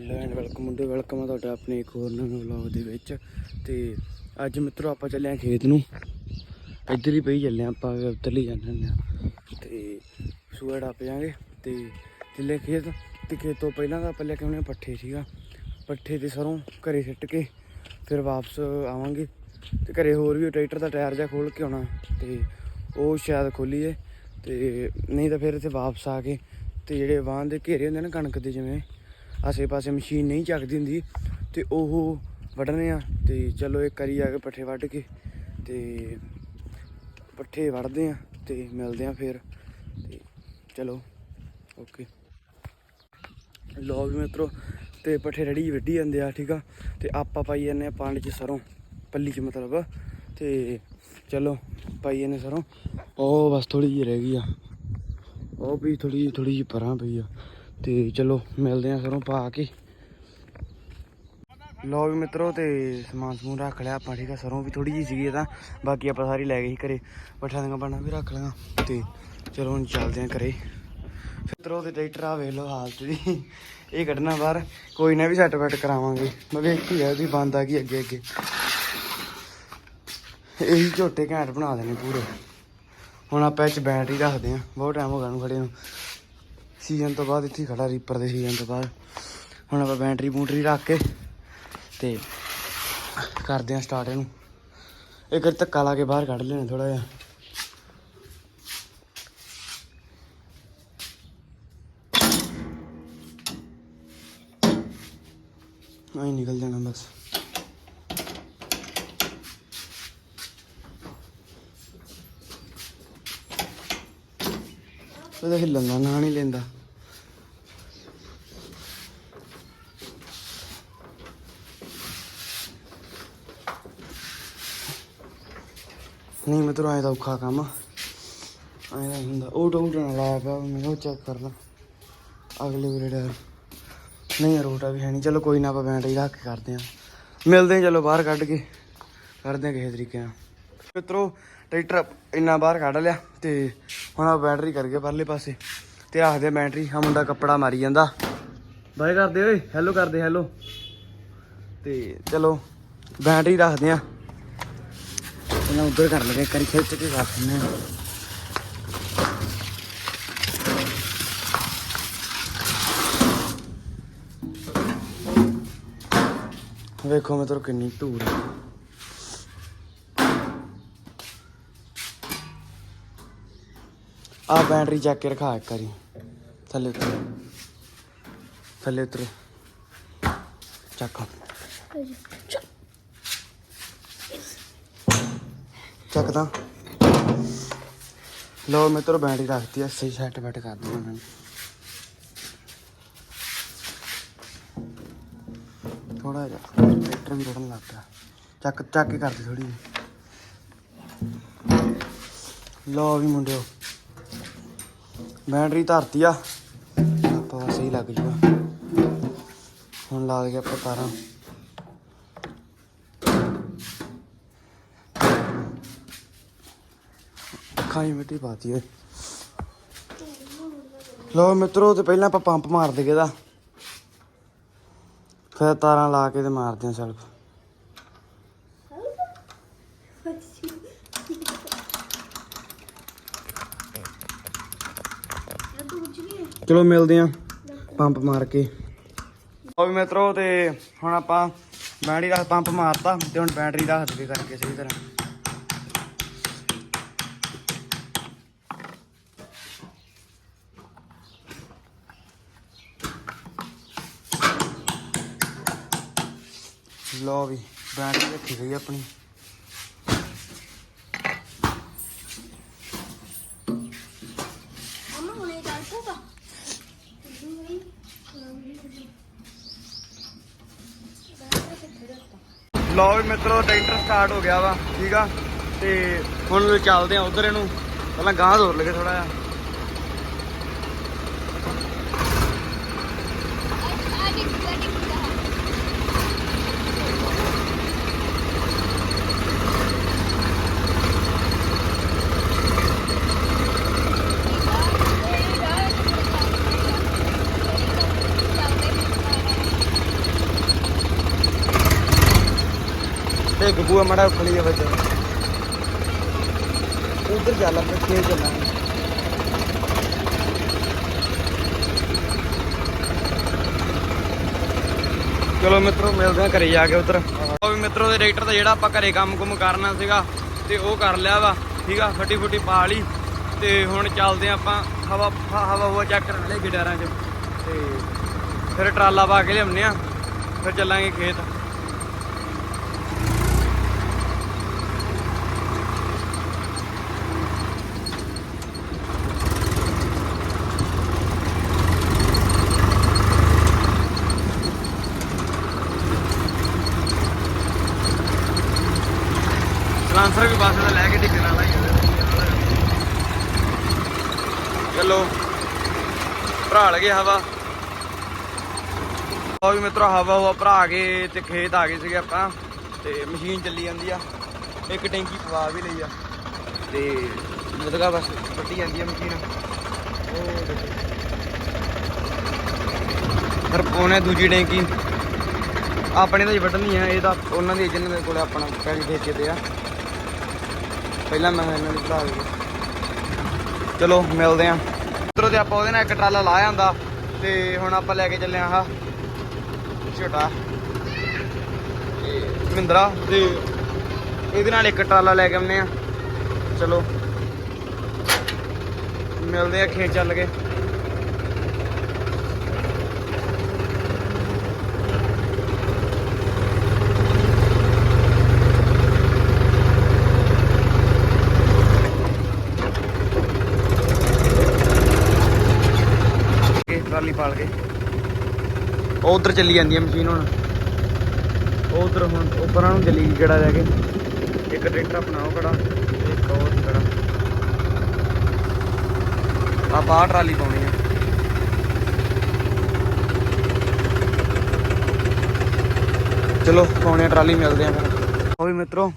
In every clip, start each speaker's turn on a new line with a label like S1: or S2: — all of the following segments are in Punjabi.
S1: ਹੈਲੋ ਐਂਡ ਵੈਲਕਮ ਮੁੰਡੇ ਵੈਲਕਮ ਆ ਤੁਹਾਡਾ ਆਪਣੇ ਇੱਕ ਹੋਰ ਨਵੇਂ ਵਲੌਗ ਦੇ ਵਿੱਚ। ਤੇ ਅੱਜ ਮਿੱਤਰੋ ਆਪਾਂ ਚੱਲੇ ਆ ਖੇਤ ਨੂੰ। ਇੱਧਰ ਹੀ ਪਈ ਚੱਲੇ ਆਂ ਆਪਾਂ, ਉੱਧਰ ਲਈ ਜਾਂਦੇ ਹੁੰਦੇ ਆ। ਤੇ ਸੂਆ ਡੱਪ ਜਾਾਂਗੇ। ਤੇ ਚੱਲੇ ਖੇਤ। ਤੇ ਖੇਤ ਤੋਂ ਪਹਿਲਾਂ ਤਾਂ ਆਪਾਂ ਲੈ ਕੇ ਆਉਣੇ ਆ ਪੱਠੇ ਸੀਗਾ। ਪੱਠੇ ਤੇ ਸਰੋਂ ਘਰੇ ਸਿੱਟ ਕੇ ਫਿਰ ਵਾਪਸ ਆਵਾਂਗੇ। ਤੇ ਘਰੇ ਹੋਰ ਵੀ ਟਰੈਕਟਰ ਦਾ ਟਾਇਰ ਜਿਹਾ ਖੋਲ ਕੇ ਆਉਣਾ। ਤੇ ਉਹ ਸ਼ਾਇਦ ਖੋਲੀਏ। ਤੇ ਨਹੀਂ ਤਾਂ ਫਿਰ ਇੱਥੇ ਵਾਪਸ ਆ ਕੇ ਤੇ ਜਿਹੜੇ ਵਾਹਨ ਦੇ ਘੇਰੇ ਹੁੰਦੇ ਨੇ ਕਣਕ ਦੇ ਜਿਵੇਂ ਆਸੇ ਪਾਸੇ ਮਸ਼ੀਨ ਨਹੀਂ ਚੱਕਦੀ ਹੁੰਦੀ ਤੇ ਉਹ ਵੱਢਣੇ ਆ ਤੇ ਚਲੋ ਇੱਕ ਵਾਰੀ ਆ ਕੇ ਪੱਠੇ ਵੱਢ ਕੇ ਤੇ ਪੱਠੇ ਵੱਢਦੇ ਆ ਤੇ ਮਿਲਦੇ ਆ ਫਿਰ ਤੇ ਚਲੋ, ਓਕੇ। ਲੋ ਵੀ ਮਿੱਤਰੋ, ਤੇ ਪੱਠੇ ਰੜੀ ਵੱਢੀ ਜਾਂਦੇ ਆ, ਠੀਕ ਆ? ਤੇ ਆਪਾਂ ਪਾਈ ਜਾਂਦੇ ਆ ਪਾਣੀ ਚ ਸਰੋਂ, ਪੱਲੀ ਚ ਮਤਲਬ। ਤੇ ਚਲੋ, ਪਾਈ ਜਾਂਦੇ ਸਰੋਂ। ਉਹ ਬਸ ਥੋੜੀ ਜਿਹੀ ਰਹਿ ਗਈ ਆ। ਉਹ ਵੀ ਥੋੜੀ ਥੋੜੀ ਜਿਹੀ ਪਰਾਂ ਪਈ ਆ। ਤੇ ਚਲੋ, ਮਿਲਦੇ ਆ ਸਰੋਂ ਪਾ ਕੇ। ਲੋ ਵੀ ਮਿੱਤਰੋ, ਤੇ ਸਮਾਨ ਸਮੂਨ ਰੱਖ ਲਿਆ ਆਪਾਂ, ਠੀਕ ਆ? ਸਰੋਂ ਵੀ ਥੋੜੀ ਜਿਹੀ ਸੀਗੀ ਤਾਂ। ਬਾਕੀ ਆਪਾਂ ਸਾਰੀ ਲੈ ਗਏ ਸੀ ਘਰੇ। ਪੱਠਿਆਂ ਦੀਆਂ ਬਾਣਾ ਵੀ ਰੱਖ ਲਿਆ ਤੇ ਚਲੋ, ਹੁਣ ਚੱਲਦੇ ਆ ਘਰੇ। ਮਿੱਤਰੋ, ਤੇ ਟਰੈਕਟਰ ਆ ਵੇਖ ਲਓ ਹਾਲਤ ਦੀ। ਇਹ ਕੱਢਣਾ ਬਾਹਰ। ਕੋਈ ਨਾ ਵੀ ਸੈੱਟ ਫੈਟ ਕਰਾਵਾਂਗੇ। ਮੈਂ ਵੇਖੀ ਆ ਵੀ ਬੰਦ ਆ ਗਈ ਅੱਗੇ ਅੱਗੇ। ਇਹੀ ਝੋਟੇ ਘੈਂਟ ਬਣਾ ਦੇਣੇ ਪੂਰੇ। ਹੁਣ ਆਪਾਂ ਇਹ ਚ ਬੈਟਰੀ ਰੱਖਦੇ ਆ ਬਹੁਤ ਟਾਈਮ ਹੋ ਗਿਆ ਨੂੰ ਖੜੇ ਨੂੰ। ਸੀਜ਼ਨ ਤੋਂ ਬਾਅਦ ਇੱਥੇ ਹੀ ਖੜਾ ਰੀਪਰ ਦੇ ਸੀਜ਼ਨ ਤੋਂ ਬਾਅਦ। ਹੁਣ ਆਪਾਂ ਬੈਟਰੀ ਬੂਟਰੀ ਰੱਖ ਕੇ ਤੇ ਕਰਦੇ ਆ ਸਟਾਰਟ ਇਹਨੂੰ। ਇੱਕ ਵਾਰੀ ਧੱਕਾ ਲਾ ਕੇ ਬਾਹਰ ਕੱਢ ਲੈਣਾ ਥੋੜਾ ਜਿਹਾ। ਆਈ ਨਿਕਲ ਜਾਣਾ ਬਸ। ਉਹਦਾ ਹਿੱਲਣ ਦਾ ਨਾਂ ਨਹੀਂ ਲੈਂਦਾ। ਨਹੀਂ, ਮੈਂ ਤਾਂ ਦਾ ਔਖਾ ਕੰਮ ਆਇਆ ਦਾ ਹੁੰਦਾ। ਉਹ ਟੋਟ ਨਾ ਲਾਇਆ ਪਿਆ ਮੈਂ ਉਹ ਚੈੱਕ ਕਰਨਾ ਅਗਲੇ ਵੀਰੇ ਦਾ ਨਹੀਂ ਰੋਟਾ ਵੀ ਹੈ ਨਹੀਂ। ਚਲੋ ਕੋਈ ਨਾ, ਆਪਾਂ ਬੈਟਰੀ ਰੱਖ ਕੇ ਕਰਦੇ ਆ। ਮਿਲਦੇ ਆ, ਚਲੋ ਬਾਹਰ ਕੱਢ ਕੇ। ਕਰਦੇ ਆ ਕਿਸੇ ਤਰੀਕੇ ਨਾਲ। ਮਿੱਤਰੋ ਟਰੈਕਟਰ ਇੰਨਾ ਬਾਹਰ ਕੱਢ ਲਿਆ ਤੇ ਹੁਣ ਆ ਬੈਟਰੀ ਕਰ ਗਿਆ ਪਰਲੇ ਪਾਸੇ ਤੇ ਆਖਦੇ ਬੈਟਰੀ ਆ ਮੁੰਡਾ ਕੱਪੜਾ ਮਾਰੀ ਜਾਂਦਾ। ਬਾਏ ਕਰਦੇ ਓਏ ਹੈਲੋ ਕਰਦੇ ਹੈਲੋ ਤੇ ਚਲੋ ਬੈਟਰੀ ਰੱਖਦੇ ਆ। ਇਹਨਾਂ ਉਧਰ ਕਰ ਲਗੇ ਕਰੀ ਖਿੱਚ ਕੇ ਰੱਖ ਦਿੰਦੇ ਆ। ਵੇਖੋ ਮੈਂ ਤੇਰੇ ਕਿੰਨੀ ਧੂੜ ਆ ਬੈਟਰੀ ਚੱਕ ਕੇ ਰਖਾ ਇੱਕ ਵਾਰੀ। ਥੱਲੇ ਉਤਰ। ਥੱਲੇ ਉਤਰ। ਚੱਕ। ਚੱਕਦਾ। ਲੋ ਮੈਂ ਤੇਰੇ ਬੈਟਰੀ ਰੱਖਤੀ ਐ ਸਹੀ ਸੈੱਟ ਬੈਟ ਕਰ ਦੂੰ ਉਹਨਾਂ ਥੋੜਾ ਜਿਹਾ ਟਰੈਕਟਰ ਵੀ ਰੋੜਨ ਲੱਗ ਪਿਆ। ਚੱਕ ਚੱਕ ਕੇ ਕਰਦੀ ਥੋੜੀ ਲੋ ਵੀ ਮੁੰਡਿਓ। ਬੈਟਰੀ ਧਰਤੀ ਆ। ਆਪਾਂ ਸਹੀ ਲੱਗ ਜੂਗਾ। ਹੁਣ ਲਾ ਦੇ ਆਪਾਂ ਤਾਰਾਂ। ਅੱਖਾਂ ਮਿੱਟੀ ਪਾਤੀ ਓਏ। ਲੋ ਮਿੱਤਰੋ, ਤੇ ਪਹਿਲਾਂ ਆਪਾਂ ਪੰਪ ਮਾਰ ਦੇਗੇ ਦਾ ਫਿਰ ਤਾਰਾਂ ਲਾ ਕੇ ਤੇ ਮਾਰਦੇ ਆ ਸੜਕ। ਚਲੋ ਮਿਲਦੇ ਆ। ਪੰਪ ਮਾਰ ਕੇ। ਉਹ ਵੀ ਮਿੱਤਰੋ ਤੇ ਹੁਣ ਆਪਾਂ ਬੈਟਰੀ ਦਾ ਪੰਪ ਮਾਰਤਾ ਤੇ ਹੁਣ ਬੈਟਰੀ ਦਾ ਹੱਥ ਵੀ ਕਰਕੇ ਸਹੀ ਤਰ੍ਹਾਂ। ਲੋ ਵੀ ਬੈਟਰੀ ਰੱਖੀ ਗਈ ਆਪਣੀ
S2: ਅਮਾ ਹੁਣੇ ਚੱਲ ਪੂਗਾ
S1: ਲੋ ਵੀ ਮਿੱਤਰੋ, ਟਰੈਕਟਰ ਸਟਾਰਟ ਹੋ ਗਿਆ ਵਾ, ਠੀਕ ਆ? ਤੇ ਹੁਣ ਚੱਲਦੇ ਆ ਉਧਰ ਇਹਨੂੰ। ਪਹਿਲਾਂ ਗਾਂਹ ਦੌੜ ਲਗੇ ਥੋੜਾ ਜਿਹਾ। ਤੇ ਗੱਗੂ ਮੜਾ ਖਲੀ ਜਾ। ਬੱਚਾ ਉਧਰ ਚੱਲ ਆਪਣੇ ਖੇਤ ਚੱਲਾਂਗੇ। ਚਲੋ ਮਿੱਤਰੋ, ਮਿਲਦੇ ਆ ਘਰੇ ਜਾ ਕੇ ਉਧਰ। ਉਹ ਮਿੱਤਰੋ ਦੇ ਡਾਇਰੈਕਟਰ ਦਾ ਜਿਹੜਾ ਆਪਾਂ ਘਰੇ ਕੰਮ ਕੁਮ ਕਰਨਾ ਸੀਗਾ, ਤੇ ਉਹ ਕਰ ਲਿਆ ਵਾ, ਠੀਕ ਆ, ਫੱਟੀ ਫੁੱਟੀ ਪਾ ਲਈ। ਤੇ ਹੁਣ ਚੱਲਦੇ ਆ ਆਪਾਂ, ਹਵਾ ਹਵਾ ਹਵਾ ਚੈੱਕ ਕਰਨ ਵਾਲੇ ਗਿਟਾਰਾਂ 'ਚ। ਤੇ ਫਿਰ ਟਰਾਲਾ ਪਾ ਕੇ ਲਿਆਉਂਦੇ ਆ ਫਿਰ ਚੱਲਾਂਗੇ ਖੇਤ ਸਲਾਂਸਰ ਵੀ ਪਾਸੇ ਦਾ ਲੈ ਕੇ ਟਿਕਣ ਵਾਲਾ ਹੀ ਹੈ ਚਲੋ ਭਰਾ ਹਵਾ। ਉਹ ਵੀ ਮਿੱਤਰੋ, ਹਵਾ ਹਵਾ ਭਰਾ ਕੇ ਤੇ ਖੇਤ ਆ ਗਏ ਸੀਗੇ ਆਪਾਂ ਤੇ ਮਸ਼ੀਨ ਚੱਲੀ ਜਾਂਦੀ ਆ। ਇੱਕ ਟੈਂਕੀ ਪਵਾ ਵੀ ਲਈ ਆ ਤੇ ਮਤਲਬ ਬਸ ਪੱਟੀ ਜਾਂਦੀ ਆ ਮਸ਼ੀਨ। ਉਹ ਦੇਖੋ। ਫਿਰ ਪਾਉਣੇ ਦੂਜੀ ਟੈਂਕੀ ਆਪਣੇ ਤਾਂ ਜੀ ਵੱਢਣੀ ਆ, ਇਹ ਤਾਂ ਉਹਨਾਂ ਦੀ ਏਜੰਟ ਦੇ ਕੋਲ ਆਪਣਾ ਪੈਲੀ ਠੇਕੇ ਤੇ ਆ। ਪਹਿਲਾਂ ਮੈਂ ਇਹਨਾਂ ਨੂੰ ਭਰਾ ਦੇ ਚਲੋ, ਮਿਲਦੇ ਆ। ਉਧਰੋਂ ਤੇ ਆਪਾਂ ਉਹਦੇ ਨਾਲ ਇੱਕ ਟਰਾਲਾ ਲਾ ਆਂਦਾ ਤੇ ਹੁਣ ਆਪਾਂ ਲੈ ਕੇ ਚੱਲੇ ਆ ਆਹ ਛੋਟਾ ਇਹ ਮਹਿੰਦਰਾ ਤੇ ਇਹਦੇ ਨਾਲ ਇੱਕ ਟਰਾਲਾ ਲੈ ਕੇ ਆਉਂਦੇ ਆ। ਚਲੋ, ਮਿਲਦੇ ਆ ਖੇਤ ਚੱਲ ਕੇ ਕੇ ਟਰਾਲੀ ਪਾਲ ਕੇ। ਉਹ ਉਧਰ ਚੱਲੀ ਜਾਂਦੀ ਹੈ ਮਸ਼ੀਨ ਹੁਣ। ਉਹ ਉਧਰ ਹੁਣ ਉੱਪਰਾਂ ਨੂੰ ਚੱਲੀ ਕਿਹੜਾ ਰਹਿ ਕੇ। ਇੱਕ ਟਰੈਕਟਰ ਆਪਣਾ ਕਿਹੜਾ ਖੜਾ, ਇੱਕ ਹੋਰ ਖੜਾ। ਆ ਬਾਹਰ ਟਰਾਲੀ ਪਾਉਣੀ ਆ। ਚਲੋ, ਪਾਉਣੇ ਆ ਟਰਾਲੀ, ਮਿਲਦੇ ਆ ਫਿਰ। ਉਹ ਵੀ ਮਿੱਤਰੋ,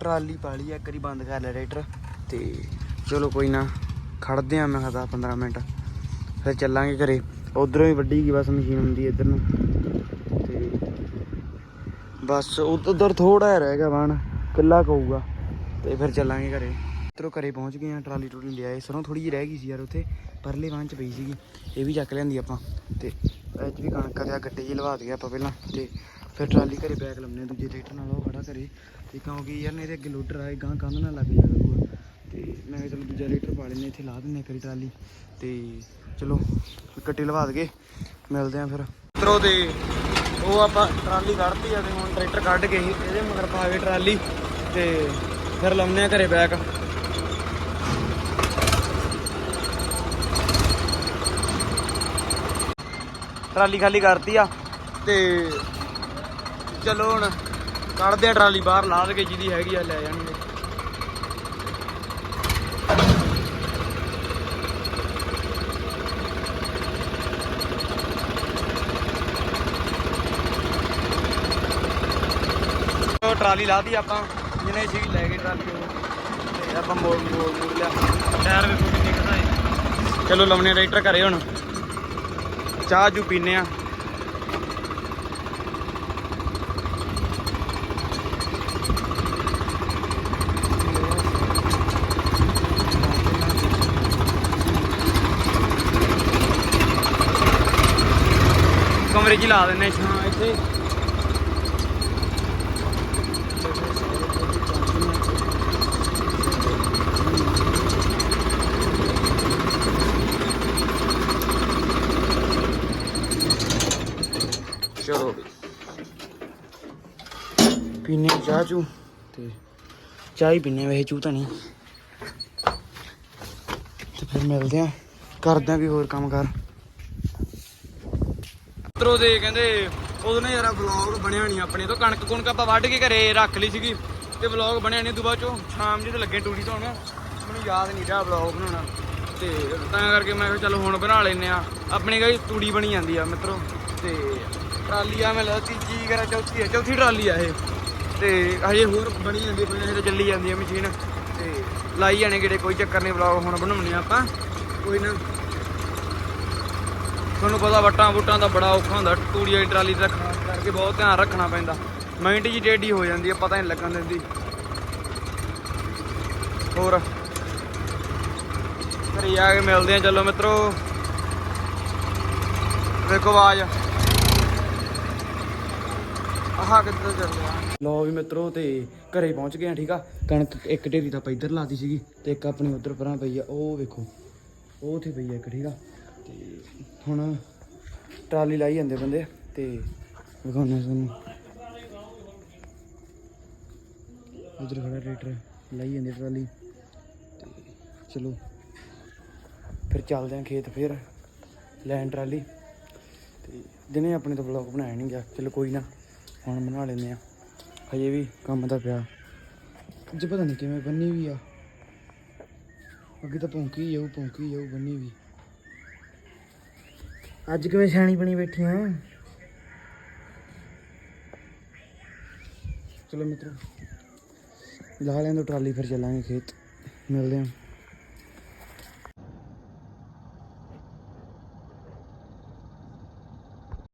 S1: ਟਰਾਲੀ ਪਾ ਲਈ ਆ, ਇੱਕ ਬੰਦ ਕਰ ਲਿਆ ਟਰੈਕਟਰ। ਤੇ ਚਲੋ ਕੋਈ ਨਾ, ਖੜਦੇ ਆ ਮੈਂ ਕਿਹਾ 15 ਮਿੰਟ। ਫਿਰ ਚੱਲਾਂਗੇ ਘਰੇ। ਉਧਰੋਂ ਹੀ ਵੱਡੀ ਗਈ ਬਸ ਮਸ਼ੀਨ ਹੁੰਦੀ ਇੱਧਰ ਨੂੰ। ਤੇ ਬਸ ਉਧਰ ਥੋੜਾ ਰਹਿ ਗਿਆ ਬਾਣ ਕਿੱਲਾ ਕਹੂਗਾ। ਤੇ ਫਿਰ ਚੱਲਾਂਗੇ ਘਰੇ। ਇੱਧਰੋਂ ਘਰੇ ਪਹੁੰਚ ਗਏ ਆ ਟਰਾਲੀ ਟਰੂਲੀ ਲਿਆਏ ਸਰੋਂ ਥੋੜੀ ਜਿਹੀ ਰਹਿ ਗਈ ਸੀ ਯਾਰ ਉੱਥੇ, ਪਰਲੇ ਵਾਂ ਚ ਪਈ ਸੀਗੀ। ਇਹ ਵੀ ਚੱਕ ਲਿਆਂਦੀ ਆਪਾਂ। ਤੇ ਇਹ 'ਚ ਵੀ ਕਣਕ ਦੇ ਗੱਡੇ ਜੀ ਲਵਾ ਦਈਏ ਆਪਾਂ ਪਹਿਲਾਂ। ਤੇ ਫਿਰ ਟਰਾਲੀ ਘਰੇ ਬੈਗ ਲੰਮਨੇ ਦੂਜੇ ਟਰੈਕਟਰ ਨਾਲ ਉਹ ਖੜਾ ਕਰੇ ਤੇ ਕਿਉਂਕਿ ਯਾਰ ਇਹਦੇ ਅੱਗੇ ਲੋਡਰ ਆਏ ਗਾਂ ਕੰਧ ਨਾਲ ਲੱਗ ਜਾ ਕਰੂਗਾ ਤੇ ਮੈਂ ਕਿਹਾ ਚਲੋ ਦੂਜਾ ਲੀਟਰ ਪਾ ਲੈਨੇ ਇੱਥੇ ਲਾ ਦਿੰਨੇ ਇੱਕ ਵਾਰੀ ਟਰਾਲੀ। ਤੇ ਚਲੋ ਕੱਟੀ ਲਵਾ ਦਗੇ ਮਿਲਦੇ ਆ ਫਿਰ। ਤਰੋ ਤੇ ਉਹ ਆਪਾਂ ਟਰਾਲੀ ਕੱਢਤੀ ਆ ਤੇ ਹੁਣ ਟਰੈਕਟਰ ਕੱਢ ਕੇ ਹੀ ਇਹਦੇ ਮਗਰ ਪਾ ਕੇ ਟਰਾਲੀ ਤੇ ਫਿਰ ਲਾਉਨੇ ਆ ਘਰੇ ਬੈਕ। ਟਰਾਲੀ ਖਾਲੀ ਕਰਤੀ ਆ ਤੇ ਚਲੋ ਹੁਣ ਕੱਢਦੇ ਆ ਟਰਾਲੀ ਬਾਹਰ, ਲਾ ਕੇ ਜਿਹਦੀ ਹੈਗੀ ਆ, ਲੈ ਜਾਣਗੇ ਉਹ ਟਰਾਲੀ ਲਾਤੀ ਆਪਾਂ। ਜਿਹਨੇ ਸੀ ਲੈ ਗਏ ਟਰਾਲੀ ਉਹ। ਤੇ ਆਪਾਂ ਮੋੜ ਮੋੜ ਮੋੜ ਲਿਆ। ਟਾਇਰ ਵੀ ਫੁੱਟ ਨਿਕਲਦਾ ਏ ਚਲੋ ਲਾਉਣੇ ਰਾਈਟਰ ਘਰੇ ਹੁਣ। ਚਾਹ ਜੂ ਪੀਨੇ ਆ। ਕਮਰੇ 'ਚ ਹੀ ਲਾ ਦਿੰਨੇ ਛਾਂ ਇੱਥੇ ਚਲੋ ਵੀ ਪੀਨੇ ਚਾਹ ਚੂ। ਤੇ ਚਾਹ ਹੀ ਪੀਨੇ ਵੈਸੇ ਚੂ ਤਾਂ ਨਹੀਂ। ਤੇ ਫਿਰ ਮਿਲਦੇ ਆ। ਕਰਦੇ ਵੀ ਹੋਰ ਕੰਮ ਕਰ। ਉਧਰੋਂ ਦੇ ਕਹਿੰਦੇ ਉਦੋਂ ਨਾ ਯਾਰਾ ਵਲੌਗ ਬਣਿਆ ਨਹੀਂ ਆਪਣੇ ਤੋਂ। ਕਣਕ ਕੁਣਕ ਆਪਾਂ ਵੱਢ ਕੇ ਘਰੇ ਰੱਖ ਲਈ ਸੀਗੀ ਤੇ ਵਲੌਗ ਬਣਿਆ ਨਹੀਂ ਦੁਬਾਰਾ ਚੋਂ। ਸ਼ਾਮ ਜਿਹੇ ਤੇ ਲੱਗੇ ਟੂੜੀ ਧੋਣ। ਮੈਨੂੰ ਯਾਦ ਨਹੀਂ ਰਿਹਾ ਵਲੌਗ ਬਣਾਉਣਾ। ਤੇ ਤਾਂ ਕਰਕੇ ਮੈਂ ਕਿਹਾ ਚਲੋ ਹੁਣ ਬਣਾ ਲੈਨੇ ਆ। ਆਪਣੀ ਗਾਈ ਤੂੜੀ ਬਣੀ ਜਾਂਦੀ ਆ ਮਿੱਤਰੋ। ਤੇ ਟਰਾਲੀ ਆ ਮੈਂ ਲੱਗਦਾ ਤੀਜੀ ਕਰਾ, ਚੌਥੀ ਆ, ਚੌਥੀ ਟਰਾਲੀ ਆ ਇਹ। ਤੇ ਹਜੇ ਹੋਰ ਬਣੀ ਜਾਂਦੀ ਪਈ ਹਜੇ ਤਾਂ ਚੱਲੀ ਜਾਂਦੀ ਹੈ ਮਸ਼ੀਨ। ਤੇ ਲਾਈ ਜਾਣੇ ਕਿਹੜੇ ਕੋਈ ਚੱਕਰ ਨਹੀਂ ਵਲੌਗ ਹੁਣ ਬਣਾਉਣੇ ਆਪਾਂ। ਕੋਈ ਨਾ। ਤੁਹਾਨੂੰ ਪਤਾ ਵੱਟਾਂ ਵੁੱਟਾਂ ਦਾ ਬੜਾ ਔਖਾ ਹੁੰਦਾ, ਤੂੜੀ ਵਾਲੀ ਟਰਾਲੀ ਦਾ ਖਾਸ ਕਰਕੇ ਬਹੁਤ ਧਿਆਨ ਰੱਖਣਾ ਪੈਂਦਾ। ਮਿੰਟ ਜੀ ਡੇਢ ਹੀ ਹੋ ਜਾਂਦੀ ਹੈ ਪਤਾ ਨਹੀਂ ਲੱਗਣ ਦਿੰਦੀ। ਹੋਰ। ਘਰੇ ਆ ਕੇ ਮਿਲਦੇ ਆ, ਚਲੋ ਮਿੱਤਰੋ। ਵੇਖੋ ਆਵਾਜ਼। ਆਹ ਕਿੱਧਰ ਚੱਲ ਗਿਆ ਲੋ ਵੀ ਮਿੱਤਰੋ ਤੇ ਘਰੇ ਪਹੁੰਚ ਗਏ ਆ, ਠੀਕ ਆ? ਕਣਕ ਇੱਕ ਢੇਰੀ ਤਾਂ ਆਪਾਂ ਇੱਧਰ ਲਾਤੀ ਸੀਗੀ ਤੇ ਇੱਕ ਆਪਣੀ ਉੱਧਰ ਪਰਾਂ ਪਈ ਆ, ਉਹ ਵੇਖੋ। ਉਹ ਉੱਥੇ ਪਈ ਆ ਇੱਕ, ਠੀਕ ਆ? ਤੇ ਹੁਣ ਟਰਾਲੀ ਲਾਈ ਜਾਂਦੇ ਬੰਦੇ, ਤੇ ਵਿਖਾਉਂਦੇ ਤੁਹਾਨੂੰ। ਉਧਰ ਖੜਾ ਟਰੈਕਟਰ, ਲਾਈ ਜਾਂਦੇ ਟਰਾਲੀ। ਤੇ ਚਲੋ, ਫਿਰ ਚੱਲਦੇ ਆਂ ਖੇਤ ਫਿਰ, ਲੈਣ ਟਰਾਲੀ। ਤੇ ਦਿਨੇ ਆਪਣੇ ਤੋਂ ਬਲੌਗ ਬਣਾਇਆ ਨਹੀਂ ਗਿਆ, ਚਲੋ ਕੋਈ ਨਾ। ਹੁਣ ਬਣਾ ਲੈਂਦੇ ਆ ਹਜੇ ਵੀ ਕੰਮ ਤਾਂ ਪਿਆ। ਅੱਜ ਪਤਾ ਨਹੀਂ ਕਿਵੇਂ ਬੰਨੀ ਵੀ ਆ। ਅੱਗੇ ਤਾਂ ਭੌਂਕੀ ਜਾਊ ਭੌਂਕੀ ਜਾਊ ਬੰਨੀ ਵੀ। ਅੱਜ ਕਿਵੇਂ ਸਿਆਣੀ ਬਣੀ ਬੈਠੀ ਆ? ਚਲੋ ਮਿੱਤਰੋ ਲਾ ਲੈਣ ਦੋ ਟਰਾਲੀ, ਫਿਰ ਚੱਲਾਂਗੇ ਖੇਤ। ਮਿਲਦੇ ਆਂ।